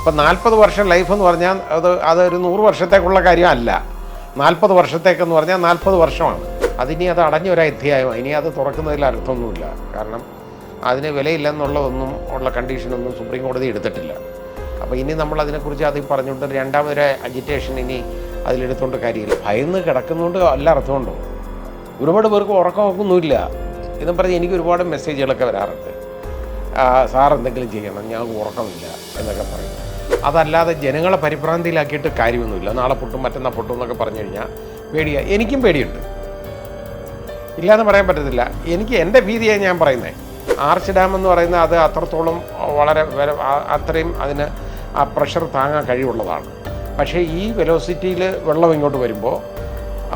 ഇപ്പം നാൽപ്പത് വർഷം ലൈഫ് എന്ന് പറഞ്ഞാൽ അത് അതൊരു നൂറ് വർഷത്തേക്കുള്ള കാര്യമല്ല. നാൽപ്പത് വർഷത്തേക്കെന്ന് പറഞ്ഞാൽ നാൽപ്പത് വർഷമാണ്. അതിനി അത് അടഞ്ഞൊരു അധ്യായം. ഇനി അത് തുറക്കുന്നതിൽ അർത്ഥമൊന്നുമില്ല. കാരണം അതിന് വിലയില്ലെന്നുള്ളതൊന്നും ഉള്ള കണ്ടീഷനൊന്നും സുപ്രീം കോടതി എടുത്തിട്ടില്ല. അപ്പോൾ ഇനി നമ്മൾ അതിനെക്കുറിച്ച് അതിൽ പറഞ്ഞുകൊണ്ട് രണ്ടാമതൊരു അജിറ്റേഷൻ ഇനി അതിലെടുത്തുകൊണ്ട് കാര്യമില്ല. ഭയന്ന് കിടക്കുന്നതുകൊണ്ട് അല്ല അർത്ഥമുണ്ടോ? ഒരുപാട് പേർക്ക് ഉറക്കമൊക്കൊന്നുമില്ല എന്നും പറഞ്ഞ് എനിക്ക് ഒരുപാട് മെസ്സേജുകളൊക്കെ വരാറുണ്ട്. സാർ എന്തെങ്കിലും ചെയ്യണം. ഞങ്ങൾക്ക് ഉറക്കമില്ല എന്നൊക്കെ പറയും. അതല്ലാതെ ജനങ്ങളെ പരിഭ്രാന്തിയിലാക്കിയിട്ട് കാര്യമൊന്നുമില്ല. നാളെ പൊട്ടും മറ്റന്നാൾ പൊട്ടും എന്നൊക്കെ പറഞ്ഞു കഴിഞ്ഞാൽ പേടിയാ. എനിക്കും പേടിയുണ്ട്. ഇല്ലാന്ന് പറയാൻ പറ്റത്തില്ല. എനിക്ക് എന്റെ ഭീതിയാണ് ഞാൻ പറയുന്നത് ആർച്ച് ഡാം എന്ന് പറയുന്നത് അത് അത്രത്തോളം വളരെ അത്രയും അതിന് ആ പ്രഷർ താങ്ങാൻ കഴിവുള്ളതാണ്. പക്ഷേ ഈ വെലോസിറ്റിയിൽ വെള്ളം ഇങ്ങോട്ട് വരുമ്പോൾ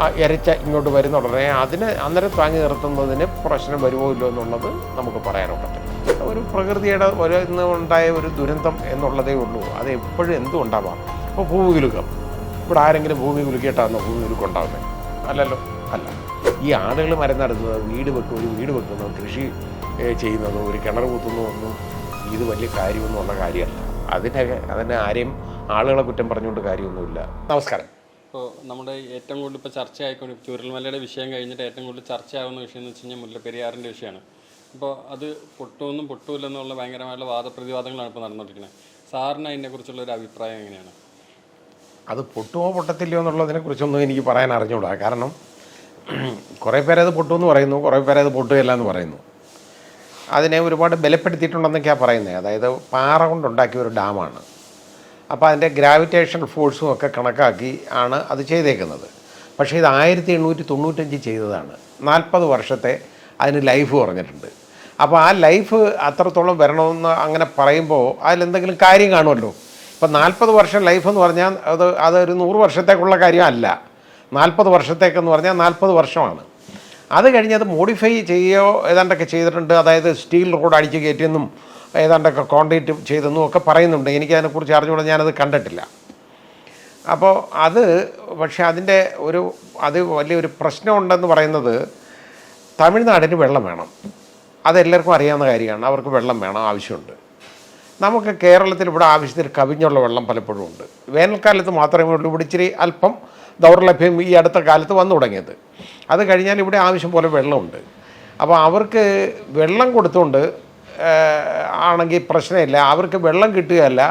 ആ ഇരച്ച ഇങ്ങോട്ട് വരുന്ന ഉടനെ അതിന് അന്നേരം താങ്ങി നിർത്തുന്നതിന് പ്രശ്നം വരുമോ ഇല്ലോ എന്നുള്ളത് നമുക്ക് പറയാനൊക്കത്തില്ല ഒരു പ്രകൃതിയുടെ ഒരു ഇന്നുണ്ടായ ഒരു ദുരന്തം എന്നുള്ളതേ ഉള്ളൂ. അത് എപ്പോഴും എന്തും ഉണ്ടാവാം ഇപ്പോൾ ഭൂമി കുലുക്കം ഇവിടെ ആരെങ്കിലും ഭൂമി കുലുക്കിയിട്ടാണോ ഭൂമി കുലുക്കം ഉണ്ടാകുന്നത് അല്ലല്ലോ. അല്ല. ഈ ആളുകൾ മരം നടുന്നത് വീട് വെക്കും ഒരു വീട് വെക്കുന്നു കൃഷി ചെയ്യുന്നതും ഒരു കിണർ കുത്തുന്നതോ ഒന്നും ഇത് വലിയ കാര്യമൊന്നുമുള്ള കാര്യമല്ല. അതിന്റെ അതിന് ആരെയും ആളുകളെ കുറ്റം പറഞ്ഞുകൊണ്ട് കാര്യമൊന്നുമില്ല. നമസ്കാരം. ഇപ്പോൾ നമ്മുടെ ഏറ്റവും കൂടുതൽ ഇപ്പോൾ ചർച്ചയായിക്കൊണ്ട് ചുരൽമലയുടെ വിഷയം കഴിഞ്ഞിട്ട് ഏറ്റവും കൂടുതൽ ചർച്ചയാകുന്ന വിഷയം എന്ന് വെച്ച് കഴിഞ്ഞാൽ മുല്ലപ്പെരിയാറിന്റെ വിഷയമാണ്. അപ്പോൾ അത് പൊട്ടുമെന്നും പൊട്ടൂലെന്നുള്ള ഭയങ്കരമായുള്ള വാദപ്രതിവാദങ്ങളാണ് ഇപ്പോൾ നടന്നുകൊണ്ടിരിക്കുന്നത് സാറിന് അതിനെക്കുറിച്ചുള്ള ഒരു അഭിപ്രായം എങ്ങനെയാണ്? അത് പൊട്ടുമോ പൊട്ടത്തില്ലയോ എന്നുള്ളതിനെ കുറിച്ചൊന്നും എനിക്ക് പറയാൻ അറിഞ്ഞുകൂടാ കാരണം കുറേ പേരത് പൊട്ടുമെന്ന് പറയുന്നു കുറേ പേരത് പൊട്ടുകയല്ല എന്ന് പറയുന്നു. അതിനെ ഒരുപാട് ബലപ്പെടുത്തിയിട്ടുണ്ടെന്നൊക്കെയാണ് പറയുന്നത് അതായത് പാറ കൊണ്ടുണ്ടാക്കിയ ഒരു ഡാമാണ്. അപ്പോൾ അതിന്റെ ഗ്രാവിറ്റേഷൻ ഫോഴ്സും ഒക്കെ കണക്കാക്കി ആണ് അത് ചെയ്തേക്കുന്നത്. പക്ഷേ ഇത് ആയിരത്തി എണ്ണൂറ്റി തൊണ്ണൂറ്റഞ്ച് ചെയ്തതാണ്. നാൽപ്പത് വർഷത്തെ അതിന് ലൈഫ് കുറഞ്ഞിട്ടുണ്ട്. അപ്പോൾ ആ ലൈഫ് അത്രത്തോളം വരണമെന്ന് അങ്ങനെ പറയുമ്പോൾ അതിലെന്തെങ്കിലും കാര്യം കാണുമല്ലോ. ഇപ്പം നാൽപ്പത് വർഷം ലൈഫ് എന്ന് പറഞ്ഞാൽ അത് അതൊരു നൂറ് വർഷത്തേക്കുള്ള കാര്യമല്ല. നാൽപ്പത് വർഷത്തേക്കെന്ന് പറഞ്ഞാൽ നാൽപ്പത് വർഷമാണ്. അത് കഴിഞ്ഞ് അത് മോഡിഫൈ ചെയ്യുകയോ ഏതാണ്ടൊക്കെ ചെയ്തിട്ടുണ്ട്. അതായത് സ്റ്റീൽ റോഡ് അടിച്ച് കയറ്റിയെന്നും ഏതാണ്ടൊക്കെ കോൺക്രീറ്റ് ചെയ്തെന്നും ഒക്കെ പറയുന്നുണ്ട്. എനിക്കതിനെക്കുറിച്ച് അറിഞ്ഞുകൂടെ ഞാനത് കണ്ടിട്ടില്ല. അപ്പോൾ അത് പക്ഷേ അതിന്റെ ഒരു അത് വലിയൊരു പ്രശ്നമുണ്ടെന്ന് പറയുന്നത് തമിഴ്നാടിന് വെള്ളം വേണം. അതെല്ലാവർക്കും അറിയാവുന്ന കാര്യമാണ്. അവർക്ക് വെള്ളം വേണം ആവശ്യമുണ്ട്. നമുക്ക് കേരളത്തിൽ ഇവിടെ ആവശ്യത്തിന് കവിഞ്ഞുള്ള വെള്ളം പലപ്പോഴും ഉണ്ട്. വേനൽക്കാലത്ത് മാത്രമേ ഉള്ളൂ. ഇവിടെ ഇച്ചിരി അല്പം ദൗർലഭ്യം ഈ അടുത്ത കാലത്ത് വന്നു തുടങ്ങിയത്. അത് കഴിഞ്ഞാൽ ഇവിടെ ആവശ്യം പോലെ വെള്ളമുണ്ട്. അപ്പോൾ അവർക്ക് വെള്ളം കൊടുത്തുകൊണ്ട് ആണെങ്കിൽ പ്രശ്നമില്ല. അവർക്ക് വെള്ളം കിട്ടുകയല്ല.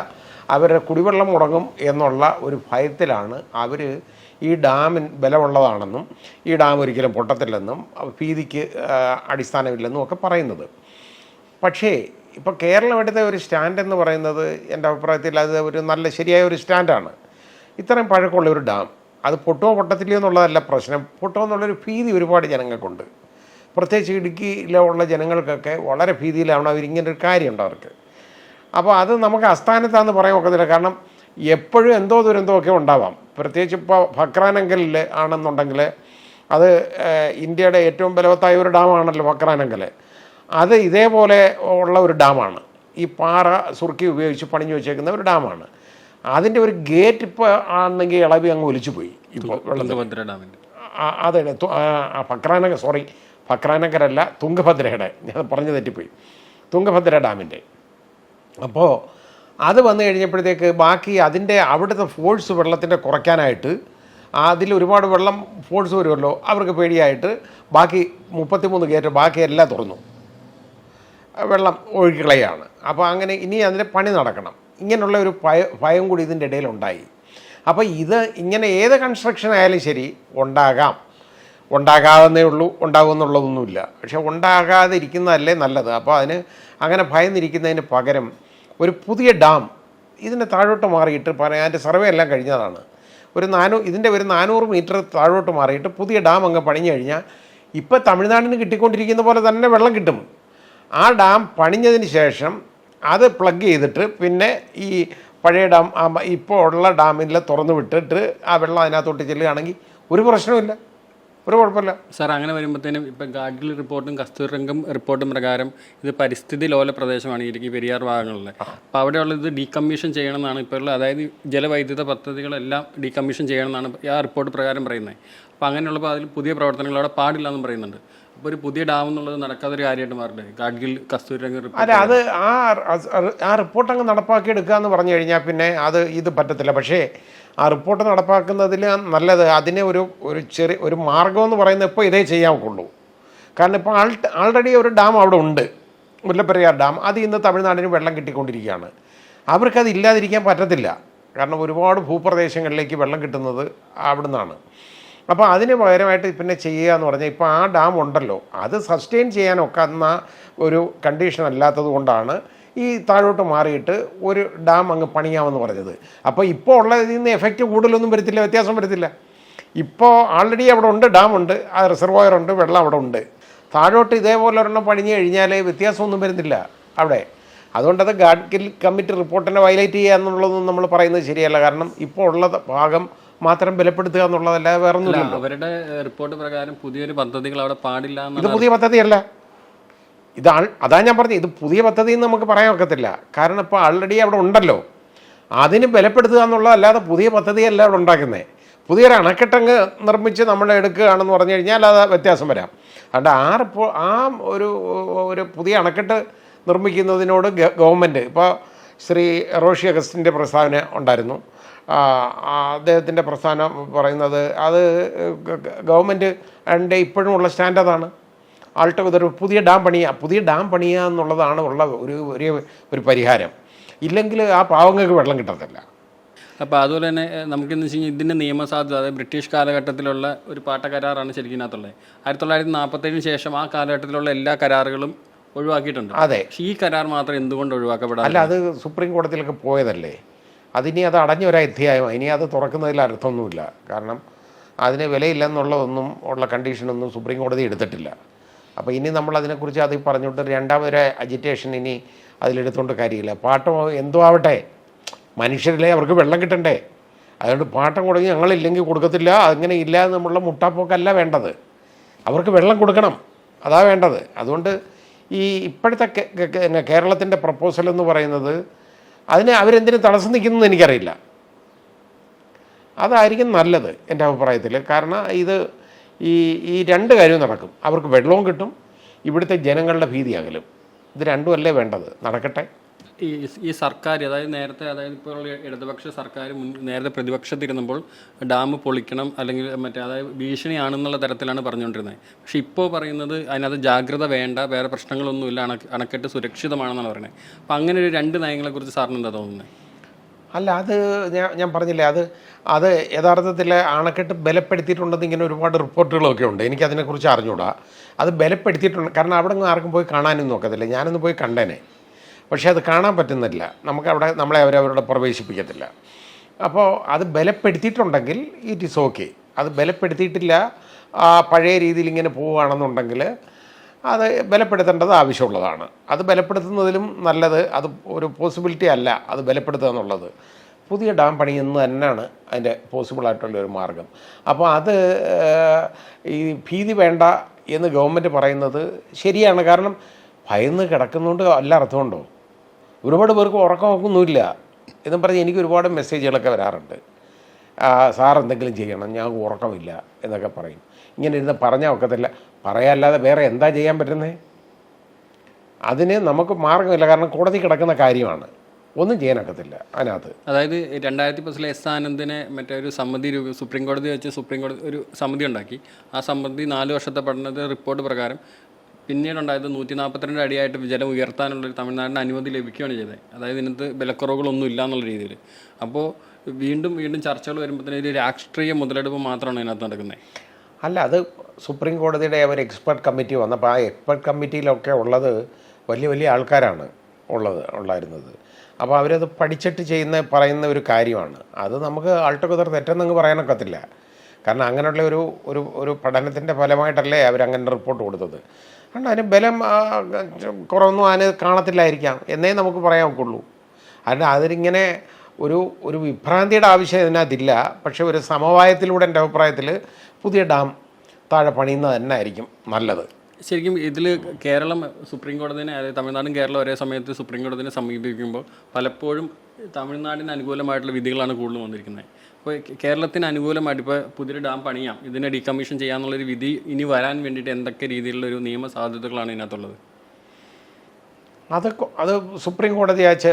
അവരുടെ കുടിവെള്ളം മുടങ്ങും എന്നുള്ള ഒരു ഭയത്തിലാണ് അവർ ഈ ഡാമിൻ ബലമുള്ളതാണെന്നും ഈ ഡാം ഒരിക്കലും പൊട്ടത്തില്ലെന്നും ഭീതിക്ക് അടിസ്ഥാനമില്ലെന്നും ഒക്കെ പറയുന്നത്. പക്ഷേ ഇപ്പോൾ കേരളം എടുത്ത ഒരു സ്റ്റാൻഡ് എന്ന് പറയുന്നത് എന്റെ അഭിപ്രായത്തിൽ അത് ഒരു നല്ല ശരിയായ ഒരു സ്റ്റാൻഡാണ്. ഇത്രയും പഴക്കമുള്ള ഒരു ഡാം. അത് പൊട്ടുമോ പൊട്ടത്തില്ലയോ എന്നുള്ളതല്ല പ്രശ്നം. പൊട്ടുമോ എന്നുള്ളൊരു ഭീതി ഒരുപാട് ജനങ്ങൾക്കുണ്ട്. പ്രത്യേകിച്ച് ഇടുക്കിയിലുള്ള ജനങ്ങൾക്കൊക്കെ വളരെ ഭീതിയിലാണ് അവരിങ്ങനെ ഒരു കാര്യമുണ്ട് അവർക്ക്. അപ്പോൾ അത് നമുക്ക് അസ്ഥാനത്താന്ന് പറയാൻ ഒക്കത്തില്ല. കാരണം എപ്പോഴും എന്തോ ദുരന്തമൊക്കെ ഉണ്ടാവാം. പ്രത്യേകിച്ച് ഇപ്പോൾ ഫക്രാനങ്കലിൽ ആണെന്നുണ്ടെങ്കിൽ അത് ഇന്ത്യയുടെ ഏറ്റവും ബലവത്തായ ഒരു ഡാമാണല്ലോ ഫക്രാനങ്കൽ അത് ഇതേപോലെ ഉള്ള ഒരു ഡാമാണ്. ഈ പാറ സുർക്കി ഉപയോഗിച്ച് പണിഞ്ഞു വെച്ചേക്കുന്ന ഒരു ഡാമാണ്. അതിന്റെ ഒരു ഗേറ്റ് ഇപ്പോൾ ആണെങ്കിൽ ഇളവി അങ്ങ് ഒലിച്ചു പോയി ഇപ്പോൾ വെള്ളത്തിൽ. അതെ ഫക്രാനഗർ സോറി ഫക്രാനഗരല്ല തുങ്കഭദ്രയുടെ. ഞാൻ പറഞ്ഞു തെറ്റിപ്പോയി. തുങ്കഭദ്ര ഡാമിന്റെ അപ്പോൾ അത് വന്നു കഴിഞ്ഞപ്പോഴത്തേക്ക് ബാക്കി അതിന്റെ അവിടുത്തെ ഫോഴ്സ് വെള്ളത്തിന്റെ കുറയ്ക്കാനായിട്ട് അതിൽ ഒരുപാട് വെള്ളം ഫോഴ്സ് വരുമല്ലോ അവർക്ക് പേടിയായിട്ട് ബാക്കി മുപ്പത്തിമൂന്ന് ഗേറ്റ് ബാക്കി എല്ലാം തുറന്നു. വെള്ളം ഒഴുകിക്കളയാണ്. അപ്പോൾ അങ്ങനെ ഇനി അതിന്റെ പണി നടക്കണം. ഇങ്ങനെയുള്ള ഒരു ഭയ ഭയം കൂടി ഇതിന്റെ ഇടയിലുണ്ടായി അപ്പോൾ ഇത് ഇങ്ങനെ ഏത് കൺസ്ട്രക്ഷൻ ആയാലും ശരി ഉണ്ടാകാം. ഉണ്ടാകാവുന്നേ ഉള്ളൂ ഉണ്ടാകുമെന്നുള്ളതൊന്നുമില്ല പക്ഷെ ഉണ്ടാകാതെ ഇരിക്കുന്നതല്ലേ നല്ലത്. അപ്പോൾ അതിന് അങ്ങനെ ഭയന്നിരിക്കുന്നതിന് പകരം ഒരു പുതിയ ഡാം ഇതിന്റെ താഴോട്ട് മാറിയിട്ട് പറയാൻ അതിന്റെ സർവേ എല്ലാം കഴിഞ്ഞതാണ്. ഒരു നാനൂ ഇതിന്റെ ഒരു നാനൂറ് മീറ്റർ താഴോട്ട് മാറിയിട്ട് പുതിയ ഡാം അങ്ങ് പണിഞ്ഞു കഴിഞ്ഞാൽ ഇപ്പോൾ തമിഴ്നാടിന് കിട്ടിക്കൊണ്ടിരിക്കുന്ന പോലെ തന്നെ വെള്ളം കിട്ടും. ആ ഡാം പണിഞ്ഞതിന് ശേഷം അത് പ്ലഗ് ചെയ്തിട്ട് പിന്നെ ഈ പഴയ ഡാം ഇപ്പോൾ ഉള്ള ഡാമിൽ തുറന്നു വിട്ടിട്ട് ആ വെള്ളം അതിനകത്തോട്ട് ചെല്ലുകയാണെങ്കിൽ ഒരു പ്രശ്നവുമില്ല. ഒരു കുഴപ്പമില്ല. സാർ അങ്ങനെ വരുമ്പോഴത്തേനും ഇപ്പം ഗാഡ്ഗിൽ റിപ്പോർട്ടും കസ്തൂർ രംഗം റിപ്പോർട്ടും പ്രകാരം ഇത് പരിസ്ഥിതി ലോല പ്രദേശമാണ് ഇടുക്കി പെരിയാർ ഭാഗങ്ങളിൽ അപ്പോൾ അവിടെയുള്ള ഇത് ഡീകമ്മീഷൻ ചെയ്യണമെന്നാണ് ഇപ്പോൾ ഉള്ള അതായത് ജലവൈദ്യുത പദ്ധതികളെല്ലാം ഡീകമ്മീഷൻ ചെയ്യണമെന്നാണ് ആ റിപ്പോർട്ട് പ്രകാരം പറയുന്നത്. അപ്പോൾ അങ്ങനെയുള്ളപ്പോൾ അതിൽ പുതിയ പ്രവർത്തനങ്ങൾ അവിടെ പാടില്ല എന്നും പറയുന്നുണ്ട്. അപ്പോൾ ഒരു പുതിയ ഡാം എന്നുള്ളത് നടക്കാത്ത ഒരു കാര്യമായിട്ട് മാറില്ലേ ഗാഡ്ഗിൽ കസ്തൂരിരംഗ അതെ അത് ആ ആ റിപ്പോർട്ട് അങ്ങ് നടപ്പാക്കി എടുക്കുക എന്ന് പറഞ്ഞു കഴിഞ്ഞാൽ പിന്നെ അത് ഇത് പറ്റത്തില്ല. പക്ഷേ ആ റിപ്പോർട്ട് നടപ്പാക്കുന്നതിൽ നല്ലത് അതിന് ഒരു ഒരു ചെറിയ ഒരു മാർഗം എന്ന് പറയുന്നത് ഇപ്പോൾ ഇതേ ചെയ്യാവുള്ളൂ. കാരണം ഇപ്പോൾ ആൾ ആൾറെഡി ഒരു ഡാം അവിടെ ഉണ്ട്. മുല്ലപ്പെരിയാർ ഡാം. അത് ഇന്ന് തമിഴ്നാടിന് വെള്ളം കിട്ടിക്കൊണ്ടിരിക്കുകയാണ്. അവർക്കത് ഇല്ലാതിരിക്കാൻ പറ്റത്തില്ല. കാരണം ഒരുപാട് ഭൂപ്രദേശങ്ങളിലേക്ക് വെള്ളം കിട്ടുന്നത് അവിടെ നിന്നാണ് അപ്പോൾ അതിന് പകരമായിട്ട് പിന്നെ ചെയ്യുക എന്ന് പറഞ്ഞാൽ ഇപ്പോൾ ആ ഡാം ഉണ്ടല്ലോ അത് സസ്റ്റെയിൻ ചെയ്യാനൊക്കുന്ന ഒരു കണ്ടീഷൻ അല്ലാത്തത് കൊണ്ടാണ് ഈ താഴോട്ട് മാറിയിട്ട് ഒരു ഡാം അങ്ങ് പണിയാമെന്ന് പറഞ്ഞത്. അപ്പോൾ ഇപ്പോൾ ഉള്ളതിൽ നിന്ന് എഫക്റ്റ് കൂടുതലൊന്നും വരത്തില്ല വ്യത്യാസം വരത്തില്ല. ഇപ്പോൾ ആൾറെഡി അവിടെ ഉണ്ട് ഡാം ഉണ്ട് ആ റിസർവോയർ ഉണ്ട് വെള്ളം അവിടെ ഉണ്ട്. താഴോട്ട് ഇതേപോലെ ഒരെണ്ണം പണിഞ്ഞു കഴിഞ്ഞാൽ വ്യത്യാസമൊന്നും വരുന്നില്ല അവിടെ. അതുകൊണ്ടത് ഗാഡ്ഗിൽ കമ്മിറ്റി റിപ്പോർട്ടിനെ വയലേറ്റ് ചെയ്യുക എന്നുള്ളതൊന്നും നമ്മൾ പറയുന്നത് ശരിയല്ല. കാരണം ഇപ്പോൾ ഉള്ള ഭാഗം മാത്രം ബലപ്പെടുത്തുക എന്നുള്ളതല്ല വേറെ ഒന്നുമില്ല അവരുടെ റിപ്പോർട്ട് പ്രകാരം പുതിയൊരു പദ്ധതികൾ അവിടെ പാടില്ല ഇത് പുതിയ പദ്ധതിയല്ല. ഇതാണ് അതാണ് അതാ ഞാൻ പറഞ്ഞത്. ഇത് പുതിയ പദ്ധതി എന്ന് നമുക്ക് പറയാൻ ഒക്കത്തില്ല. കാരണം ഇപ്പോൾ ആൾറെഡി അവിടെ ഉണ്ടല്ലോ. അതിന് ബലപ്പെടുത്തുക എന്നുള്ളതല്ലാതെ പുതിയ പദ്ധതിയല്ല അവിടെ ഉണ്ടാക്കുന്നത് പുതിയൊരു അണക്കെട്ടങ്ങ് നിർമ്മിച്ച് നമ്മൾ എടുക്കുകയാണെന്ന് പറഞ്ഞു കഴിഞ്ഞാൽ അത് വ്യത്യാസം വരാം. അതുകൊണ്ട് ആ റിപ്പോ ആ ഒരു ഒരു പുതിയ അണക്കെട്ട് നിർമ്മിക്കുന്നതിനോട് ഗവൺമെന്റ് ഇപ്പോൾ ശ്രീ റോഷി അഗസ്റ്റിന്റെ പ്രസ്താവന ഉണ്ടായിരുന്നു. അദ്ദേഹത്തിന്റെ പ്രസ്ഥാനം പറയുന്നത് അത് ഗവൺമെന്റ് ഇപ്പോഴും ഉള്ള സ്റ്റാൻഡ് അതാണ് ആൾട്ട് ഇതൊരു പുതിയ ഡാം പണിയുക പുതിയ ഡാം പണിയുക എന്നുള്ളതാണ് ഉള്ള ഒരു ഒരു ഒരു പരിഹാരം. ഇല്ലെങ്കിൽ ആ പാവങ്ങൾക്ക് വെള്ളം കിട്ടത്തില്ല. അപ്പോൾ അതുപോലെ തന്നെ നമുക്കെന്ന് വെച്ച് കഴിഞ്ഞാൽ ഇതിന്റെ നിയമസാധ്യത അതായത് ബ്രിട്ടീഷ് കാലഘട്ടത്തിലുള്ള ഒരു പാട്ട കരാറാണ് ശരിക്കും ഇതിനകത്തുള്ളത് ആയിരത്തി തൊള്ളായിരത്തി നാൽപ്പത്തേഴിന് ശേഷം ആ കാലഘട്ടത്തിലുള്ള എല്ലാ കരാറുകളും ഒഴിവാക്കിയിട്ടുണ്ട്. അതെ. ഈ കരാർ മാത്രം എന്തുകൊണ്ട് ഒഴിവാക്കപ്പെടാൻ അല്ല അത് സുപ്രീം കോടതിയിലൊക്കെ പോയതല്ലേ? അതിനി അത് അടഞ്ഞ ഒരു അധ്യായമാണ് ഇനി അത് തുറക്കുന്നതിൽ അർത്ഥമൊന്നുമില്ല. കാരണം അതിന് വിലയില്ലെന്നുള്ളതൊന്നും ഉള്ള കണ്ടീഷനൊന്നും സുപ്രീം കോടതി എടുത്തിട്ടില്ല. അപ്പോൾ ഇനി നമ്മൾ അതിനെക്കുറിച്ച് അത് പറഞ്ഞിട്ട് രണ്ടാമതൊരു അജിറ്റേഷൻ ഇനി അതിലെടുത്തുകൊണ്ട് കാര്യമില്ല. പാട്ടം എന്തോ ആവട്ടെ. മനുഷ്യരിലെ അവർക്ക് വെള്ളം കിട്ടണ്ടേ? അതുകൊണ്ട് പാട്ടം കൊടുങ്ങി ഞങ്ങളില്ലെങ്കിൽ കൊടുക്കത്തില്ല. അങ്ങനെ ഇല്ല എന്നുള്ള മുട്ടാപ്പോക്കല്ല വേണ്ടത്. അവർക്ക് വെള്ളം കൊടുക്കണം. അതാ വേണ്ടത്. അതുകൊണ്ട് ഈ ഇപ്പോഴത്തെ കേരളത്തിന്റെ പ്രപ്പോസൽ എന്ന് പറയുന്നത് അതിന് അവരെന്തിനു തടസ്സം നിൽക്കുന്നതെന്ന് എനിക്കറിയില്ല. അതായിരിക്കും നല്ലത് എന്റെ അഭിപ്രായത്തിൽ. കാരണം ഇത് ഈ ഈ രണ്ട് കാര്യവും നടക്കും. അവർക്ക് വെള്ളവും കിട്ടും. ഇവിടുത്തെ ജനങ്ങളുടെ ഭീതി അകലും ഇത് രണ്ടുമല്ലേ വേണ്ടത്? നടക്കട്ടെ. ഈ ഈ സർക്കാർ അതായത് നേരത്തെ അതായത് ഇപ്പോൾ ഇടതുപക്ഷ സർക്കാർ മുൻ നേരത്തെ പ്രതിപക്ഷത്തിരുന്നപ്പോൾ ഡാം പൊളിക്കണം അല്ലെങ്കിൽ മറ്റേ അതായത് ഭീഷണിയാണെന്നുള്ള തരത്തിലാണ് പറഞ്ഞുകൊണ്ടിരുന്നത്. പക്ഷേ ഇപ്പോൾ പറയുന്നത് അതിനകത്ത് ജാഗ്രത വേണ്ട വേറെ പ്രശ്നങ്ങളൊന്നുമില്ല അണ അണക്കെട്ട് സുരക്ഷിതമാണെന്നാണ് പറയുന്നത്. അപ്പോൾ അങ്ങനെ ഒരു രണ്ട് നയങ്ങളെക്കുറിച്ച് സാറിന് എന്താ തോന്നുന്നത്? അല്ല അത് ഞാൻ ഞാൻ പറഞ്ഞില്ലേ അത് അത് യഥാർത്ഥത്തിൽ അണക്കെട്ട് ബലപ്പെടുത്തിയിട്ടുണ്ടെന്ന് ഇങ്ങനെ ഒരുപാട് റിപ്പോർട്ടുകളൊക്കെ ഉണ്ട്. എനിക്ക് അതിനെക്കുറിച്ച് അറിഞ്ഞൂടാ. അത് ബലപ്പെടുത്തിയിട്ടുണ്ട്. കാരണം അവിടെ നിന്ന് ആർക്കും പോയി കാണാനും നോക്കത്തില്ല ഞാനൊന്ന് പോയി കണ്ടേനെ. പക്ഷേ അത് കാണാൻ പറ്റുന്നില്ല. നമുക്ക് അവിടെ നമ്മളെ അവരവരുടെ പ്രവേശിപ്പിക്കത്തില്ല. അപ്പോൾ അത് ബലപ്പെടുത്തിയിട്ടുണ്ടെങ്കിൽ ഇറ്റ് ഈസ് ഓക്കെ അത് ബലപ്പെടുത്തിയിട്ടില്ല. പഴയ രീതിയിൽ ഇങ്ങനെ പോവുകയാണെന്നുണ്ടെങ്കിൽ അത് ബലപ്പെടുത്തേണ്ടത് ആവശ്യമുള്ളതാണ്. അത് ബലപ്പെടുത്തുന്നതിലും നല്ലത് അത് ഒരു പോസിബിലിറ്റി അല്ല അത് ബലപ്പെടുത്തുക എന്നുള്ളത്. പുതിയ ഡാം പണിയുന്നത് തന്നെയാണ് അതിന്റെ പോസിബിളായിട്ടുള്ള ഒരു മാർഗം. അപ്പോൾ അത് ഈ ഭീതി വേണ്ട എന്ന് ഗവൺമെന്റ് പറയുന്നത് ശരിയാണ്. കാരണം ഭയന്ന് കിടക്കുന്നതുകൊണ്ട് വല്ല അർത്ഥമുണ്ടോ? ഒരുപാട് പേർക്ക് ഉറക്കമൊക്കൊന്നുമില്ല എന്നും പറഞ്ഞ് എനിക്ക് ഒരുപാട് മെസ്സേജുകളൊക്കെ വരാറുണ്ട്. സാർ എന്തെങ്കിലും ചെയ്യണം ഞാൻ ഉറക്കമില്ല എന്നൊക്കെ പറയും. ഇങ്ങനെ ഇരുന്ന് പറഞ്ഞാൽ ഒക്കത്തില്ല. പറയാല്ലാതെ വേറെ എന്താ ചെയ്യാൻ പറ്റുന്നത് അതിന് നമുക്ക് മാർഗമില്ല കാരണം കോടതി കിടക്കുന്ന കാര്യമാണ്. ഒന്നും ചെയ്യാൻ ചെയ്യാനൊക്കത്തില്ല അതിനകത്ത്. അതായത് രണ്ടായിരത്തി പത്തിലെ എസ് ആനന്ദിനെ മറ്റേ ഒരു സമിതി സുപ്രീം കോടതി വെച്ച് സുപ്രീം കോടതി ഒരു സമിതി ഉണ്ടാക്കി. ആ സമിതി നാല് വർഷത്തെ പഠനത്തെ റിപ്പോർട്ട് പ്രകാരം പിന്നീടുണ്ടായത് നൂറ്റി നാൽപ്പത്തിരണ്ട് അടിയായിട്ട് ജലം ഉയർത്താനുള്ള തമിഴ്നാടിന് അനുമതി ലഭിക്കുകയാണ് ചെയ്തത്. അതായത് ഇതിനകത്ത് വിലക്കുറവുകളൊന്നും ഇല്ല എന്നുള്ള രീതിയിൽ. അപ്പോൾ വീണ്ടും വീണ്ടും ചർച്ചകൾ വരുമ്പോഴത്തേനും ഒരു രാഷ്ട്രീയ മുതലെടുപ്പ് മാത്രമാണ് ഇതിനകത്ത് നടക്കുന്നത്. അല്ല അത് സുപ്രീം കോടതിയുടെ ഒരു എക്സ്പെർട്ട് കമ്മിറ്റി വന്നപ്പോൾ ആ എക്സ്പെർട്ട് കമ്മിറ്റിയിലൊക്കെ ഉള്ളത് വലിയ വലിയ ആൾക്കാരാണ് ഉള്ളത് ഉണ്ടായിരുന്നത്. അപ്പോൾ അവരത് പഠിച്ചിട്ട് ചെയ്യുന്ന പറയുന്ന ഒരു കാര്യമാണ്. അത് നമുക്ക് ആൾട്ടുകതർ തെറ്റെന്നങ്ങ് പറയാനൊക്കത്തില്ല. കാരണം അങ്ങനെയുള്ള ഒരു ഒരു ഒരു പഠനത്തിന്റെ ഫലമായിട്ടല്ലേ അവരങ്ങനെ റിപ്പോർട്ട് കൊടുത്തത്. അതുകൊണ്ട് അതിന് ബലം കുറവൊന്നും അതിന് കാണത്തില്ലായിരിക്കാം എന്നേ നമുക്ക് പറയാൻ ഒക്കുള്ളൂ അതിന് അതിനിങ്ങനെ ഒരു ഒരു വിഭ്രാന്തിയുടെ ആവശ്യം ഇതിനകത്തില്ല. പക്ഷേ ഒരു സമവായത്തിലൂടെ എന്റെ അഭിപ്രായത്തിൽ പുതിയ ഡാം താഴെ പണിയുന്നത് തന്നെ ആയിരിക്കും നല്ലത്. ശരിക്കും ഇതിൽ കേരളം സുപ്രീം കോടതിനെ തമിഴ്നാടും കേരളം ഒരേ സമയത്ത് സുപ്രീം കോടതിനെ സമീപിക്കുമ്പോൾ പലപ്പോഴും തമിഴ്നാടിന് അനുകൂലമായിട്ടുള്ള വിധികളാണ് കൂടുതൽ വന്നിരിക്കുന്നത്. അപ്പോൾ കേരളത്തിന് അനുകൂലമായിട്ട് ഇപ്പോൾ പുതിയൊരു ഡാം പണിയാം. ഇതിനെ ഡീകമ്മീഷൻ ചെയ്യാന്നുള്ളൊരു വിധി ഇനി വരാൻ വേണ്ടിയിട്ട് എന്തൊക്കെ രീതിയിലുള്ള ഒരു നിയമ സാധ്യതകളാണ് ഇതിനകത്തുള്ളത്? അത് അത് സുപ്രീം കോടതി ആഴ്ച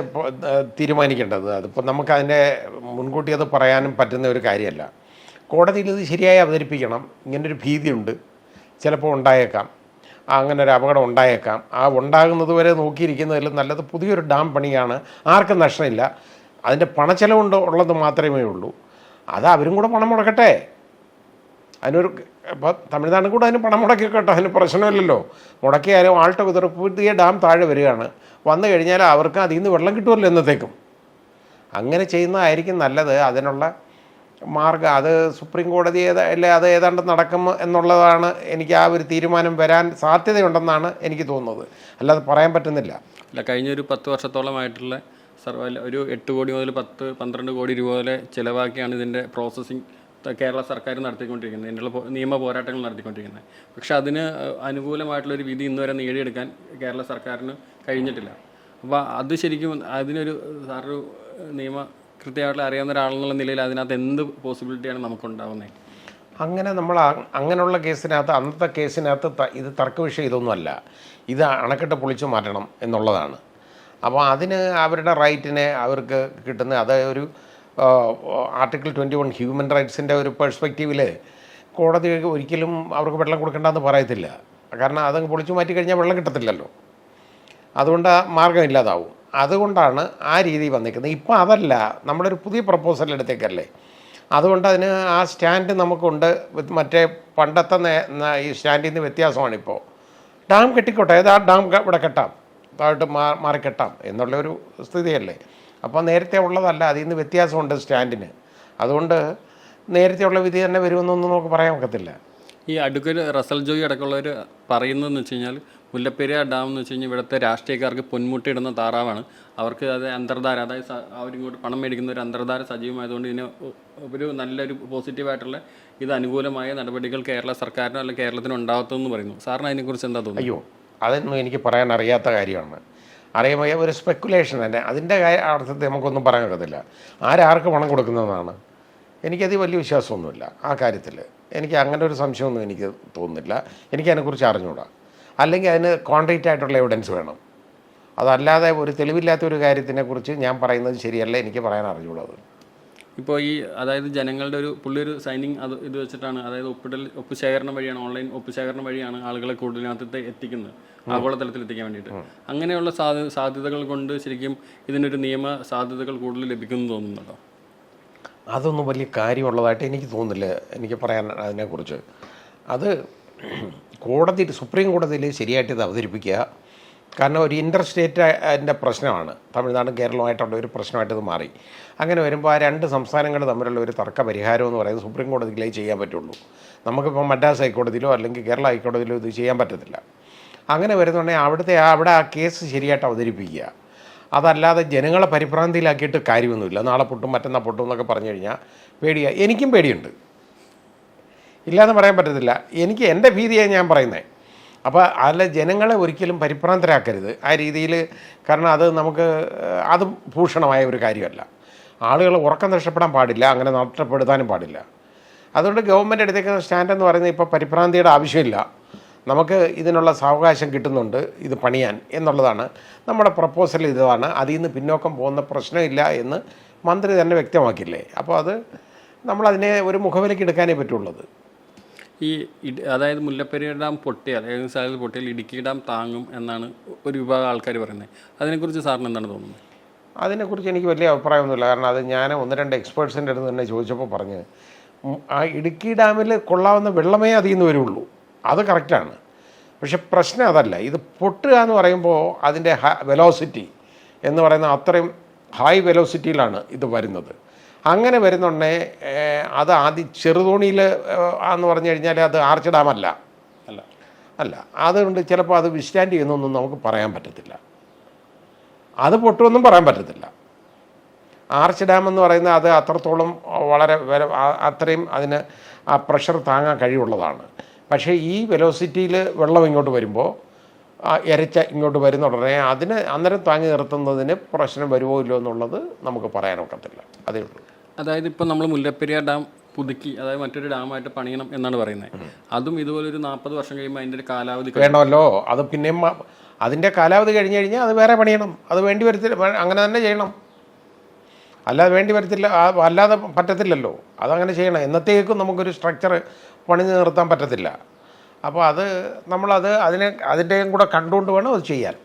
തീരുമാനിക്കേണ്ടത്. അതിപ്പോൾ നമുക്ക് അതിന്റെ മുൻകൂട്ടി അത് പറയാനും പറ്റുന്ന ഒരു കാര്യമല്ല. കോടതിയിൽ ഇത് ശരിയായി അവതരിപ്പിക്കണം. ഇങ്ങനൊരു ഭീതിയുണ്ട്. ചിലപ്പോൾ ഉണ്ടായേക്കാം. അങ്ങനെ ഒരു അപകടം ഉണ്ടായേക്കാം. ആ ഉണ്ടാകുന്നത് വരെ നോക്കിയിരിക്കുന്നതിൽ നല്ലത് പുതിയൊരു ഡാം പണിയാണ്. ആർക്കും നഷ്ടമില്ല. അതിന്റെ പണച്ചെലവുണ്ട് ഉള്ളത് മാത്രമേ ഉള്ളൂ. അത് അവരും കൂടെ പണം മുടക്കട്ടെ. അതിനൊരു ഇപ്പോൾ തമിഴ്നാടും കൂടെ അതിന് പണം മുടക്കി കേട്ടോ അതിന് പ്രശ്നമില്ലല്ലോ. മുടക്കിയാലും ആൾട്ട് കുതിർ ഡാം താഴെ വരികയാണ്. വന്നു കഴിഞ്ഞാൽ അവർക്ക് അതിൽ നിന്ന് വെള്ളം കിട്ടുമല്ലോ എന്നത്തേക്കും. അങ്ങനെ ചെയ്യുന്നതായിരിക്കും നല്ലത്. അതിനുള്ള മാർഗം അത് സുപ്രീം കോടതി ഏതാ അല്ലെ അത് ഏതാണ്ട് നടക്കും എന്നുള്ളതാണ് എനിക്ക് ആ ഒരു തീരുമാനം വരാൻ സാധ്യതയുണ്ടെന്നാണ് എനിക്ക് തോന്നുന്നത്. അല്ലാതെ പറയാൻ പറ്റുന്നില്ല. അല്ല കഴിഞ്ഞ ഒരു പത്ത് വർഷത്തോളമായിട്ടുള്ള സർവ ഒരു എട്ട് കോടി മുതൽ പത്ത് പന്ത്രണ്ട് കോടി രൂപ വരെ ചിലവാക്കിയാണ് ഇതിന്റെ പ്രോസസ്സിങ് കേരള സർക്കാർ നടത്തിക്കൊണ്ടിരിക്കുന്നത്. ഇതിനുള്ള നിയമ പോരാട്ടങ്ങൾ നടത്തിക്കൊണ്ടിരിക്കുന്നത്. പക്ഷെ അതിന് അനുകൂലമായിട്ടുള്ളൊരു വിധി ഇന്ന് വരെ നേടിയെടുക്കാൻ കേരള സർക്കാരിന് കഴിഞ്ഞിട്ടില്ല. അപ്പോൾ അത് ശരിക്കും അതിനൊരു സാറൊരു നിയമ കൃത്യമായിട്ട് അറിയാവുന്ന ഒരാളെന്നുള്ള നിലയിൽ അതിനകത്ത് എന്ത് പോസിബിലിറ്റിയാണ് നമുക്കുണ്ടാവുന്നത്? അങ്ങനെ നമ്മൾ അങ്ങനെയുള്ള കേസിനകത്ത് അന്നത്തെ കേസിനകത്ത് ഇത് തർക്ക വിഷയം ഇതൊന്നുമല്ല. ഇത് അണക്കെട്ട് പൊളിച്ചു മാറ്റണം എന്നുള്ളതാണ്. അപ്പോൾ അതിന് അവരുടെ റൈറ്റിനെ അവർക്ക് കിട്ടുന്ന അത് ഒരു ആർട്ടിക്കിൾ ട്വന്റി വൺ ഹ്യൂമൻ റൈറ്റ്സിന്റെ ഒരു പെർസ്പെക്റ്റീവിൽ കോടതി ഒരിക്കലും അവർക്ക് വെള്ളം കൊടുക്കേണ്ടെന്ന് പറയത്തില്ല. കാരണം അതങ്ങ് പൊളിച്ചു മാറ്റി കഴിഞ്ഞാൽ വെള്ളം കിട്ടത്തില്ലല്ലോ. അതുകൊണ്ട് മാർഗമില്ലാതാവും അതുകൊണ്ടാണ് ആ രീതി വന്നിരിക്കുന്നത്. ഇപ്പോൾ അതല്ല നമ്മളൊരു പുതിയ പ്രപ്പോസൽ എടുത്തേക്കല്ലേ. അതുകൊണ്ട് അതിന് ആ സ്റ്റാൻഡ് നമുക്കുണ്ട്. മറ്റേ പണ്ടത്തെ ഈ സ്റ്റാൻഡിൽ നിന്ന് വ്യത്യാസമാണിപ്പോൾ ഡാം കെട്ടിക്കോട്ടെ ഏതാ ഡാം ഇവിടെ കെട്ടാം. താഴോട്ട് മാ മാറിക്കെട്ടാം എന്നുള്ളൊരു സ്ഥിതിയല്ലേ. അപ്പോൾ നേരത്തെ ഉള്ളതല്ല അതിൽ നിന്ന് വ്യത്യാസമുണ്ട് സ്റ്റാൻഡിന്. അതുകൊണ്ട് നേരത്തെ ഉള്ള വിധി തന്നെ വരുമെന്നൊന്നും നമുക്ക് പറയാൻ ഒക്കത്തില്ല. ഈ അടുക്കൽ റസൽ ജോയി അടക്കമുള്ളവർ പറയുന്നതെന്ന് വെച്ച് കഴിഞ്ഞാൽ മുല്ലപ്പെരിയാർ ഡാം എന്ന് വെച്ച് കഴിഞ്ഞാൽ ഇവിടുത്തെ രാഷ്ട്രീയക്കാർക്ക് പൊന്മുട്ടിയിടുന്ന താറാവാണ്. അവർക്ക് അത് അന്തർധാര അതായത് അവരിങ്ങോട്ട് പണം മേടിക്കുന്ന ഒരു അന്തർധാര സജീവമായതുകൊണ്ട് ഇതിന് ഒരു നല്ലൊരു പോസിറ്റീവായിട്ടുള്ള ഇത് അനുകൂലമായ നടപടികൾ കേരള സർക്കാരിനോ അല്ലെങ്കിൽ കേരളത്തിന് ഉണ്ടാകത്തെന്ന് പറയുന്നു. സാറിന് അതിനെക്കുറിച്ച് എന്താ തോന്നുന്നു അയ്യോ അതൊന്നും എനിക്ക് പറയാൻ അറിയാത്ത കാര്യമാണ് അറിയുമ്പോൾ ഒരു സ്പെക്കുലേഷൻ തന്നെ. അതിന്റെ അർത്ഥത്തിൽ നമുക്കൊന്നും പറയാൻ ഒക്കത്തില്ല. ആരാർക്ക് പണം കൊടുക്കുന്നതാണ് എനിക്കത് വലിയ വിശ്വാസമൊന്നുമില്ല ആ കാര്യത്തിൽ. എനിക്ക് അങ്ങനെ ഒരു സംശയമൊന്നും എനിക്ക് തോന്നുന്നില്ല. എനിക്ക് അതിനെക്കുറിച്ച് അറിഞ്ഞുകൂടാ അല്ലെങ്കിൽ അതിന് കോൺക്രീറ്റ് ആയിട്ടുള്ള എവിഡൻസ് വേണം. അതല്ലാതെ ഒരു തെളിവില്ലാത്ത ഒരു കാര്യത്തിനെക്കുറിച്ച് ഞാൻ പറയുന്നത് ശരിയല്ല. എനിക്ക് പറയാൻ അറിഞ്ഞുകൂടാ ഇപ്പോൾ ഈ അതായത് ജനങ്ങളുടെ ഒരു പുള്ളി ഒരു സൈനിങ് അത് ഇത് വെച്ചിട്ടാണ് അതായത് ഒപ്പിടൽ ഒപ്പ് ശേഖരണം വഴിയാണ് ഓൺലൈൻ ഒപ്പ് ശേഖരണം വഴിയാണ് ആളുകളെ കൂടുതലിനകത്ത് എത്തിക്കുന്നത് ആഗോളതലത്തിൽ എത്തിക്കാൻ വേണ്ടിയിട്ട്. അങ്ങനെയുള്ള സാധ്യ സാധ്യതകൾ കൊണ്ട് ശരിക്കും ഇതിനൊരു നിയമ സാധ്യതകൾ കൂടുതൽ ലഭിക്കുന്നു തോന്നുന്നുണ്ടോ? അതൊന്നും വലിയ കാര്യമുള്ളതായിട്ട് എനിക്ക് തോന്നുന്നില്ല എനിക്ക് പറയാൻ അതിനെക്കുറിച്ച്. അത് കോടതി സുപ്രീം കോടതിയിൽ ശരിയായിട്ട് ഇത് അവതരിപ്പിക്കുക കാരണം ഒരു ഇന്റർ സ്റ്റേറ്റ് അതിന്റെ പ്രശ്നമാണ്. തമിഴ്നാടും കേരളമായിട്ടുള്ള ഒരു പ്രശ്നമായിട്ട് മാറി. അങ്ങനെ വരുമ്പോൾ ആ രണ്ട് സംസ്ഥാനങ്ങൾ തമ്മിലുള്ള ഒരു തർക്ക പരിഹാരം എന്ന് പറയുന്നത് സുപ്രീം കോടതിയിലേ ചെയ്യാൻ പറ്റുള്ളൂ. നമുക്കിപ്പോൾ മദ്രാസ് ഹൈക്കോടതിയിലോ അല്ലെങ്കിൽ കേരള ഹൈക്കോടതിയിലോ ഇത് ചെയ്യാൻ പറ്റത്തില്ല. അങ്ങനെ വരുന്നുണ്ടെങ്കിൽ അവിടുത്തെ അവിടെ ആ കേസ് ശരിയായിട്ട് അവതരിപ്പിക്കുക. അതല്ലാതെ ജനങ്ങളെ പരിഭ്രാന്തിയിലാക്കിയിട്ട് കാര്യമൊന്നുമില്ല. നാളെ പൊട്ടും മറ്റന്നാൾ പൊട്ടും എന്നൊക്കെ പറഞ്ഞു കഴിഞ്ഞാൽ പേടിയാണ് എനിക്കും പേടിയുണ്ട്. ഇല്ലയെന്ന് പറയാൻ പറ്റത്തില്ല. എനിക്ക് എന്റെ ഭീതിയാണ് ഞാൻ പറയുന്നത് അപ്പോൾ അതിലെ ജനങ്ങളെ ഒരിക്കലും പരിഭ്രാന്തരാക്കരുത്. ആ രീതിയിൽ കാരണം അത് നമുക്ക് അത് ഭൂഷണമായ ഒരു കാര്യമല്ല. ആളുകൾ ഉറക്കം നഷ്ടപ്പെടാൻ പാടില്ല അങ്ങനെ നഷ്ടപ്പെടുത്താനും പാടില്ല. അതുകൊണ്ട് ഗവൺമെന്റ് എടുത്തേക്കുന്ന സ്റ്റാൻഡ് എന്ന് പറയുന്നത് ഇപ്പോൾ പരിഭ്രാന്തിയുടെ ആവശ്യമില്ല. നമുക്ക് ഇതിനുള്ള സാവകാശം കിട്ടുന്നുണ്ട് ഇത് പണിയാൻ എന്നുള്ളതാണ്. നമ്മുടെ പ്രപ്പോസൽ ഇതാണ് അതിൽ നിന്ന് പിന്നോക്കം പോകുന്ന പ്രശ്നമില്ല എന്ന് മന്ത്രി തന്നെ വ്യക്തമാക്കില്ലേ അപ്പോൾ അത് നമ്മളതിനെ ഒരു മുഖവിലയ്ക്ക് എടുക്കാനേ പറ്റുള്ളത് ഈ അതായത് മുല്ലപ്പെരിയാർ ഡാം പൊട്ടിയാൽ ഏതെങ്കിലും സ്ഥലത്ത് പൊട്ടിയാൽ ഇടുക്കി ഡാം താങ്ങും എന്നാണ് ഒരു വിഭാഗം ആൾക്കാർ പറയുന്നത്. അതിനെക്കുറിച്ച് സാറിന് എന്താണ് തോന്നുന്നത്? അതിനെക്കുറിച്ച് എനിക്ക് വലിയ അഭിപ്രായമൊന്നുമില്ല. കാരണം അത് ഞാൻ ഒന്ന് രണ്ട് എക്സ്പേർട്സിന്റെ അടുത്ത് തന്നെ ചോദിച്ചപ്പോൾ പറഞ്ഞ് ആ ഇടുക്കി ഡാമിൽ കൊള്ളാവുന്ന വെള്ളമേ അതിൽ നിന്ന് വരുള്ളൂ. അത് കറക്റ്റാണ് പക്ഷെ പ്രശ്നം അതല്ല. ഇത് പൊട്ടുക എന്ന് പറയുമ്പോൾ അതിന്റെ വെലോസിറ്റി എന്ന് പറയുന്ന അത്രയും ഹൈ വെലോസിറ്റിയിലാണ് ഇത് വരുന്നത്. അങ്ങനെ വരുന്നുണ്ടേ അത് ആദ്യം ചെറുതോണിയിൽ എന്ന് പറഞ്ഞു കഴിഞ്ഞാൽ അത് ആർച്ച് ഡാമല്ല അല്ല. അല്ല. അതുകൊണ്ട് ചിലപ്പോൾ അത് വിസ്റ്റാൻഡ് ചെയ്യുന്നൊന്നും നമുക്ക് പറയാൻ പറ്റത്തില്ല. അത് പൊട്ടുമെന്നും പറയാൻ പറ്റത്തില്ല. ആർച്ച് ഡാം എന്ന് പറയുന്നത് അത് അത്രത്തോളം വളരെ അത്രയും അതിന് ആ പ്രഷർ താങ്ങാൻ കഴിവുള്ളതാണ്. പക്ഷേ ഈ വെലോസിറ്റിയിൽ വെള്ളം ഇങ്ങോട്ട് വരുമ്പോൾ ഇരച്ച ഇങ്ങോട്ട് വരുന്ന ഉടനെ അതിന് അന്നേരം താങ്ങി നിർത്തുന്നതിന് പ്രശ്നം വരുമോ ഇല്ലോ എന്നുള്ളത് നമുക്ക് പറയാനൊക്കത്തില്ല അതേ ഉള്ളൂ. അതായത് ഇപ്പോൾ നമ്മൾ മുല്ലപ്പെരിയാർ ഡാം പുതുക്കി അതായത് മറ്റൊരു ഡാമായിട്ട് പണിയണം എന്നാണ് പറയുന്നത് അതും ഇതുപോലെ ഒരു നാൽപ്പത് വർഷം കഴിയുമ്പോൾ അതിന്റെ ഒരു കാലാവധി. വേണമല്ലോ. അത് പിന്നെയും അതിന്റെ കാലാവധി കഴിഞ്ഞ് കഴിഞ്ഞാൽ അത് വേറെ പണിയണം. അത് വേണ്ടി വരത്തില്ല അങ്ങനെ തന്നെ ചെയ്യണം. അല്ലാതെ വേണ്ടി വരത്തില്ല അല്ലാതെ പറ്റത്തില്ലല്ലോ. അതങ്ങനെ ചെയ്യണം. എന്നത്തേക്കും നമുക്കൊരു സ്ട്രക്ചർ പണിഞ്ഞ് നിർത്താൻ പറ്റത്തില്ല. അപ്പോൾ അത് നമ്മളത് അതിനെ അതിന്റെയും കൂടെ കണ്ടുകൊണ്ട് വേണം അത് ചെയ്യാൻ.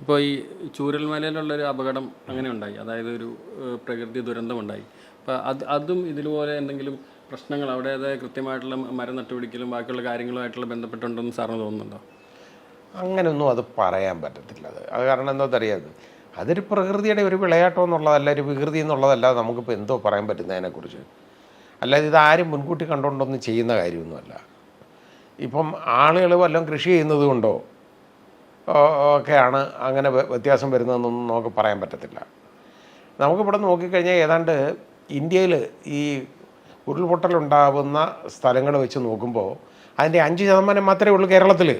ഇപ്പോൾ ഈ ചൂരൽമലയിലുള്ളൊരു അപകടം അങ്ങനെ ഉണ്ടായി അതായത് ഒരു പ്രകൃതി ദുരന്തമുണ്ടായി. അപ്പോൾ അത് അതും ഇതുപോലെ എന്തെങ്കിലും പ്രശ്നങ്ങൾ അവിടെ അതായത് കൃത്യമായിട്ടുള്ള മരം നട്ടുപിടിക്കലും ബാക്കിയുള്ള കാര്യങ്ങളുമായിട്ടുള്ള ബന്ധപ്പെട്ടുണ്ടെന്ന് സാറിന് തോന്നുന്നുണ്ടോ? അങ്ങനെയൊന്നും അത് പറയാൻ പറ്റത്തില്ല. അത് അത് കാരണം എന്തോ അറിയാത് അതൊരു പ്രകൃതിയുടെ ഒരു വിളയാട്ടം എന്നുള്ളതല്ല ഒരു വികൃതി എന്നുള്ളതല്ല നമുക്കിപ്പോൾ എന്തോ പറയാൻ പറ്റുന്നതിനെക്കുറിച്ച് അല്ലാതെ ഇത് ആരും മുൻകൂട്ടി കണ്ടുകൊണ്ടൊന്നും ചെയ്യുന്ന കാര്യമൊന്നുമല്ല. ഇപ്പം ആളുകൾ വല്ലതും കൃഷി ചെയ്യുന്നത് കൊണ്ടോ ഒക്കെയാണ് അങ്ങനെ വ്യത്യാസം വരുന്നതെന്നൊന്നും നമുക്ക് പറയാൻ പറ്റത്തില്ല. നമുക്കിവിടെ നോക്കിക്കഴിഞ്ഞാൽ ഏതാണ്ട് ഇന്ത്യയിൽ ഈ ഉരുൾപൊട്ടലുണ്ടാവുന്ന സ്ഥലങ്ങൾ വെച്ച് നോക്കുമ്പോൾ അതിന്റെ അഞ്ച് ശതമാനം മാത്രമേ ഉള്ളൂ കേരളത്തിൽ.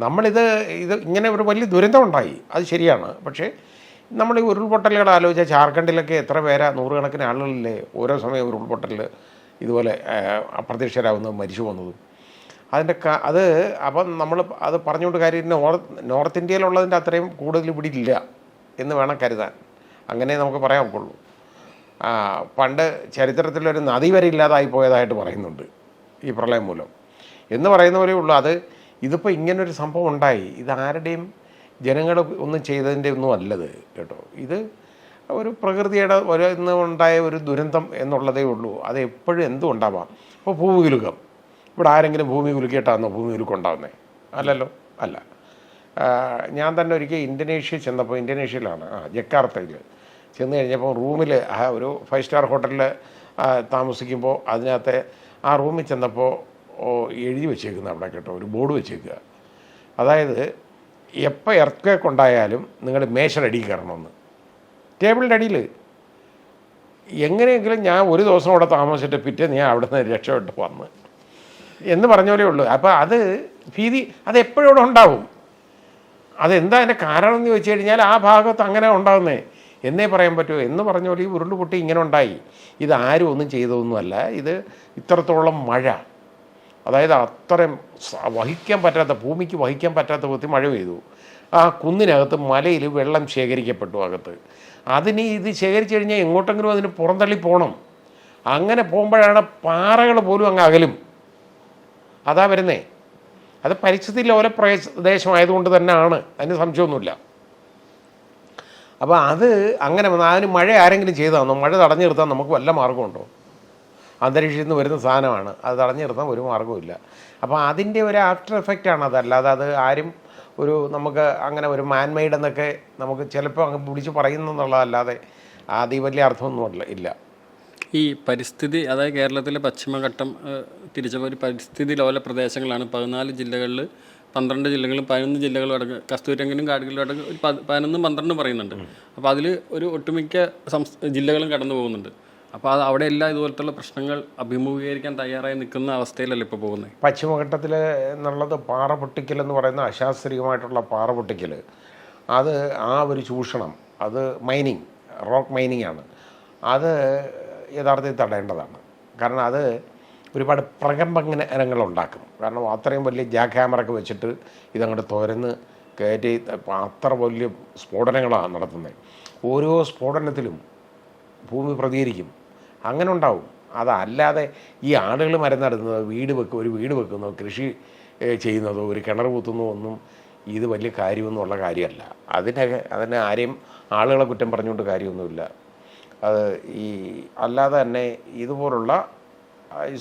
നമ്മളിത് ഇത് ഇങ്ങനെ ഒരു വലിയ ദുരന്തം ഉണ്ടായി. അത് ശരിയാണ്. പക്ഷേ നമ്മൾ ഈ ഉരുൾപൊട്ടലുകൾ ആലോചിച്ചാൽ ജാർഖണ്ഡിലൊക്കെ എത്ര പേരാ നൂറുകണക്കിന് ആളുകളില്ലേ ഓരോ സമയം ഉരുൾപൊട്ടലിൽ ഇതുപോലെ അപ്രത്യക്ഷരാകുന്നതും മരിച്ചു പോകുന്നതും. അതിന്റെ അത് അപ്പം നമ്മൾ അത് പറഞ്ഞുകൊണ്ട് കാര്യം നോർത്ത് നോർത്ത് ഇന്ത്യയിലുള്ളതിന്റെ അത്രയും കൂടുതൽ ഇവിടെ ഇല്ല എന്ന് വേണം കരുതാൻ. അങ്ങനെ നമുക്ക് പറയാൻ ഒക്കുള്ളൂ ആ, പണ്ട് ചരിത്രത്തിലൊരു നദി വരെ ഇല്ലാതായി പോയതായിട്ട് പറയുന്നുണ്ട് ഈ പ്രളയം മൂലം. എന്ന് പറയുന്ന പോലെ ഉള്ളൂ. അത് ഇതിപ്പോൾ ഇങ്ങനൊരു സംഭവം ഉണ്ടായി. ഇത് ആരുടെയും ജനങ്ങൾ ഒന്നും ചെയ്തതിന്റെ ഒന്നും അല്ലത് കേട്ടോ. ഇത് ഒരു പ്രകൃതിയുടെ ഒരു ഇന്ന് ഉണ്ടായ ഒരു ദുരന്തം എന്നുള്ളതേ ഉള്ളൂ. അത് എപ്പോഴും എന്തും ഉണ്ടാവാം. ഇപ്പോൾ ഭൂമി കുലുക്കം ഇവിടെ ആരെങ്കിലും ഭൂമി കുലുക്കിയിട്ടാണോ ഭൂമി കുലുക്കം അല്ലല്ലോ അല്ല. ഞാൻ തന്നെ ഒരിക്കൽ ഇന്തോനേഷ്യ ചെന്നപ്പോൾ ഇന്തോനേഷ്യയിലാണ് ആ ജക്കാർത്തയിൽ ചെന്ന് കഴിഞ്ഞപ്പോൾ റൂമിൽ ഒരു ഫൈവ് സ്റ്റാർ ഹോട്ടലിൽ താമസിക്കുമ്പോൾ അതിനകത്തെ ആ റൂമിൽ ചെന്നപ്പോൾ എഴുതി വെച്ചേക്കുന്ന അവിടെ കേട്ടോ ഒരു ബോർഡ് വെച്ചേക്കുക അതായത് എപ്പോൾ എർത്ത് ഉണ്ടായാലും നിങ്ങൾ മേശയുടെ അടിയിൽ കയറണമെന്ന്. ടേബിളിന്റെ അടിയിൽ എങ്ങനെയെങ്കിലും ഞാൻ ഒരു ദിവസം അവിടെ താമസിച്ചിട്ട് പിറ്റേ ഞാൻ അവിടെ നിന്ന് രക്ഷപ്പെട്ട് വന്ന്. എന്ന് പറഞ്ഞ പോലെ ഉള്ളൂ. അപ്പോൾ അത് ഭീതി അത് എപ്പോഴും ഉണ്ടാവും. അതെന്താ അതിന്റെ കാരണം എന്ന് ചോദിച്ചു കഴിഞ്ഞാൽ ആ ഭാഗത്ത് അങ്ങനെ ഉണ്ടാകുന്നേ എന്നേ പറയാൻ പറ്റുമോ എന്ന് പറഞ്ഞ പോലെ ഈ ഉരുണ്ടുപൊട്ടി ഇങ്ങനെ ഉണ്ടായി. ഇത് ആരും ഒന്നും ചെയ്തതൊന്നുമല്ല. ഇത് ഇത്രത്തോളം മഴ. അതായത് അത്രയും വഹിക്കാൻ പറ്റാത്ത ഭൂമിക്ക് വഹിക്കാൻ പറ്റാത്ത വിധത്തിൽ മഴ പെയ്തു. ആ കുന്നിനകത്ത് മലയിൽ വെള്ളം ശേഖരിക്കപ്പെട്ടു അകത്ത്. അതിന് ഇത് ശേഖരിച്ചു കഴിഞ്ഞാൽ എങ്ങോട്ടെങ്കിലും അതിന് പുറന്തള്ളി പോകണം അങ്ങനെ പോകുമ്പോഴാണ് പാറകൾ പോലും അങ്ങ് അകലും. അതാ വരുന്നേ. അത് പരിസ്ഥിതി ലോല പ്രദേശമായതുകൊണ്ട് തന്നെയാണ്. അതിന് സംശയമൊന്നുമില്ല. അപ്പോൾ അത് അങ്ങനെ അതിന് മഴ ആരെങ്കിലും ചെയ്താന്നോ? മഴ തടഞ്ഞു നിർത്താൻ നമുക്ക് വല്ല മാർഗമുണ്ടോ അന്തരീക്ഷത്തിൽ നിന്ന് വരുന്ന സാധനമാണ്. അത് തടഞ്ഞു നിർത്താൻ ഒരു മാർഗവുമില്ല. അപ്പോൾ അതിന്റെ ഒരു ആഫ്റ്റർ എഫക്റ്റ് ആണ് അത് ആരും ഒരു നമുക്ക് അങ്ങനെ ഒരു മാൻമെയ്ഡ് എന്നൊക്കെ നമുക്ക് ചിലപ്പോൾ അങ്ങ് പിടിച്ച് പറയുന്നതെന്നുള്ളതല്ലാതെ അത് വലിയ അർത്ഥമൊന്നുമില്ല ഇല്ല. ഈ പരിസ്ഥിതി അതായത് കേരളത്തിലെ പശ്ചിമഘട്ടം തിരിച്ച ഒരു പരിസ്ഥിതി ലോല പ്രദേശങ്ങളാണ്. പതിനാല് ജില്ലകളിൽ പന്ത്രണ്ട് ജില്ലകളും പതിനൊന്ന് ജില്ലകളും അടക്കം കസ്തൂരംഗനും കാടുകളിലും അടക്കം ഒരു പത് പതിനൊന്നും പന്ത്രണ്ടും പറയുന്നുണ്ട്. അപ്പോൾ അതിൽ ഒരു ഒട്ടുമിക്ക സംസ് ജില്ലകളും കടന്നു പോകുന്നുണ്ട്. അപ്പോൾ അത് അവിടെ എല്ലാം ഇതുപോലത്തുള്ള പ്രശ്നങ്ങൾ അഭിമുഖീകരിക്കാൻ തയ്യാറായി നിൽക്കുന്ന അവസ്ഥയിലല്ല ഇപ്പോൾ പോകുന്നത് പശ്ചിമഘട്ടത്തിൽ എന്നുള്ളത് പാറ പൊട്ടിക്കൽ എന്ന് പറയുന്ന അശാസ്ത്രീയമായിട്ടുള്ള പാറ പൊട്ടിക്കൽ അത് ആ ഒരു ചൂഷണം അത് മൈനിങ് റോക്ക് മൈനിങ് ആണ്. അത് യഥാർത്ഥത്തിൽ തടയേണ്ടതാണ്. കാരണം അത് ഒരുപാട് പ്രകമ്പനങ്ങൾ ഉണ്ടാക്കും കാരണം അത്രയും വലിയ ജാക്ക് ഹാമറൊക്കെ വെച്ചിട്ട് ഇതങ്ങോട്ട് തുരന്ന് കയറ്റി അത്ര വലിയ സ്ഫോടനങ്ങളാണ് നടത്തുന്നത് ഓരോ സ്ഫോടനത്തിലും ഭൂമി പ്രതികരിക്കും. അങ്ങനെ ഉണ്ടാവും അതല്ലാതെ ഈ ആളുകൾ മരം നടുന്നത് വീട് വെക്കും ഒരു വീട് വെക്കുന്നതോ കൃഷി ചെയ്യുന്നതോ ഒരു കിണർ കുത്തുന്നതോ ഒന്നും ഇത് വലിയ കാര്യമൊന്നുമുള്ള കാര്യമല്ല. അതിന്റെ അതിനെ ആരെയും ആളുകളെ കുറ്റം പറഞ്ഞുകൊണ്ട് കാര്യമൊന്നുമില്ല. അത് ഈ അല്ലാതെ തന്നെ ഇതുപോലുള്ള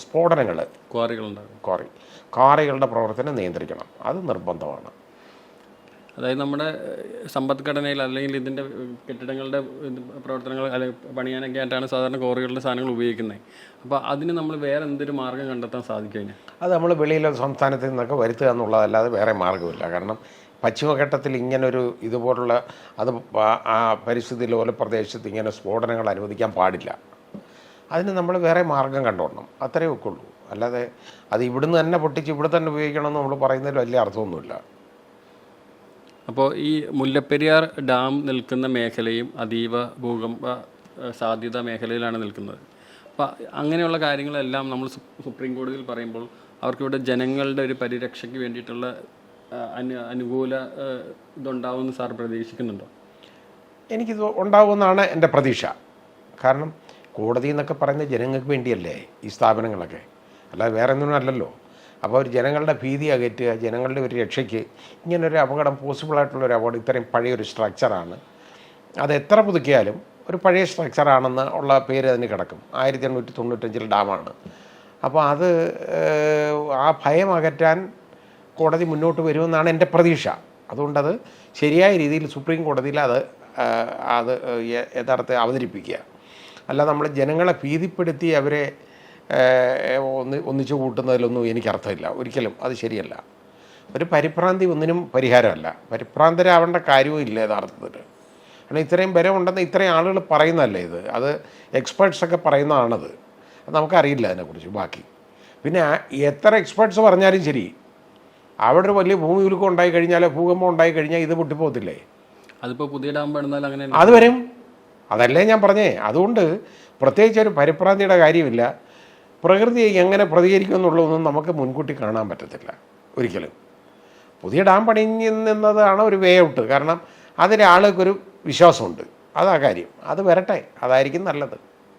സ്ഫോടനങ്ങൾ ക്വാറികളുണ്ട് ക്വാറി ക്വാറികളുടെ പ്രവർത്തനം നിയന്ത്രിക്കണം. അത് നിർബന്ധമാണ്. അതായത് നമ്മുടെ സമ്പദ്ഘടനയിൽ അല്ലെങ്കിൽ ഇതിന്റെ കെട്ടിടങ്ങളുടെ പ്രവർത്തനങ്ങൾ അല്ലെങ്കിൽ പണിയാനൊക്കെ ആയിട്ടാണ് സാധാരണ കോറികളുടെ സാധനങ്ങൾ ഉപയോഗിക്കുന്നത്. അപ്പോൾ അതിന് നമ്മൾ വേറെ എന്തൊരു മാർഗം കണ്ടെത്താൻ സാധിക്കും അത് നമ്മൾ വെളിയിലെ സംസ്ഥാനത്ത് നിന്നൊക്കെ വരുത്തുക എന്നുള്ളതല്ലാതെ വേറെ മാർഗമില്ല കാരണം പശ്ചിമഘട്ടത്തിൽ ഇങ്ങനൊരു ഇതുപോലുള്ള അത് ആ പരിസ്ഥിതി ലോല പ്രദേശത്ത് ഇങ്ങനെ സ്ഫോടനങ്ങൾ അനുവദിക്കാൻ പാടില്ല. അതിന് നമ്മൾ വേറെ മാർഗം കണ്ടുകൊള്ളണം അത്രയേ ഒക്കെ ഉള്ളൂ അല്ലാതെ അത് ഇവിടുന്ന് തന്നെ പൊട്ടിച്ച് ഇവിടെ തന്നെ ഉപയോഗിക്കണമെന്ന് നമ്മൾ പറയുന്നതിൽ വലിയ അർത്ഥമൊന്നുമില്ല. അപ്പോൾ ഈ മുല്ലപ്പെരിയാർ ഡാം നിൽക്കുന്ന മേഖലയും അതീവ ഭൂകമ്പ സാധ്യത മേഖലയിലാണ് നിൽക്കുന്നത്. അപ്പോൾ അങ്ങനെയുള്ള കാര്യങ്ങളെല്ലാം നമ്മൾ സുപ്രീം കോടതിയിൽ പറയുമ്പോൾ അവർക്കിവിടെ ജനങ്ങളുടെ ഒരു പരിരക്ഷയ്ക്ക് വേണ്ടിയിട്ടുള്ള അനു അനുകൂല ഇതുണ്ടാവുമെന്ന് സാർ പ്രതീക്ഷിക്കുന്നുണ്ടോ? എനിക്കിത് ഉണ്ടാവുമെന്നാണ് എന്റെ പ്രതീക്ഷ. കാരണം കോടതി എന്നൊക്കെ പറയുന്നത് ജനങ്ങൾക്ക് വേണ്ടിയല്ലേ ഈ സ്ഥാപനങ്ങളൊക്കെ. അല്ലാതെ വേറെ ഒന്നും അല്ലല്ലോ. അപ്പോൾ അവർ ജനങ്ങളുടെ ഭീതി അകറ്റുക ജനങ്ങളുടെ ഒരു രക്ഷയ്ക്ക് ഇങ്ങനൊരു അപകടം പോസിബിളായിട്ടുള്ള ഒരു അപകടം ഇത്രയും പഴയൊരു സ്ട്രക്ചറാണ്. അത് എത്ര പുതുക്കിയാലും ഒരു പഴയ സ്ട്രക്ചറാണെന്ന് ഉള്ള പേര് അതിന് കിടക്കും. ആയിരത്തി എണ്ണൂറ്റി തൊണ്ണൂറ്റഞ്ചിൽ ഡാമാണ്. അപ്പോൾ അത് ആ ഭയം അകറ്റാൻ കോടതി മുന്നോട്ട് വരുമെന്നാണ് എന്റെ പ്രതീക്ഷ. അതുകൊണ്ടത് ശരിയായ രീതിയിൽ സുപ്രീം കോടതിയിൽ അത് അത് യഥാർത്ഥ അവതരിപ്പിക്കുക. അല്ല നമ്മൾ ജനങ്ങളെ ഭീതിപ്പെടുത്തി അവരെ ഒന്ന് ഒന്നിച്ചു കൂട്ടുന്നതിലൊന്നും എനിക്ക് അർത്ഥമില്ല ഒരിക്കലും അത് ശരിയല്ല. ഒരു പരിഭ്രാന്തി ഒന്നിനും പരിഹാരമല്ല. പരിഭ്രാന്തരാവേണ്ട കാര്യവും ഇല്ല യഥാർത്ഥത്തിൽ. കാരണം ഇത്രയും ബലം ഉണ്ടെന്ന് ഇത്രയും ആളുകൾ പറയുന്നതല്ലേ ഇത്? അത് എക്സ്പേർട്സൊക്കെ പറയുന്നതാണത്. നമുക്കറിയില്ല അതിനെക്കുറിച്ച് ബാക്കി. പിന്നെ എത്ര എക്സ്പേർട്സ് പറഞ്ഞാലും ശരി. അവിടെ ഒരു വലിയ ഭൂമി ഉരുക്കം ഉണ്ടായി കഴിഞ്ഞാൽ ഭൂകമ്പം ഉണ്ടായി കഴിഞ്ഞാൽ ഇത് പൊട്ടിപ്പോകത്തില്ലേ? അതിപ്പോൾ പുതിയ ഡാം പണിതാൽ അങ്ങനെ അത് വരും. അതല്ലേ ഞാൻ പറഞ്ഞേ. അതുകൊണ്ട് പ്രത്യേകിച്ച് ഒരു പരിഭ്രാന്തിയുടെ കാര്യമില്ല. പ്രകൃതി എങ്ങനെ പ്രതികരിക്കും എന്നുള്ളതൊന്നും നമുക്ക് മുൻകൂട്ടി കാണാൻ പറ്റത്തില്ല. ഒരിക്കലും. പുതിയ ഡാം പണിയുന്നതാണ് ഒരു വേ ഔട്ട് കാരണം അതിൽ ആൾക്കൊരു വിശ്വാസമുണ്ട്. അതാ കാര്യം. അത് വരട്ടെ. അതായിരിക്കും നല്ലത്.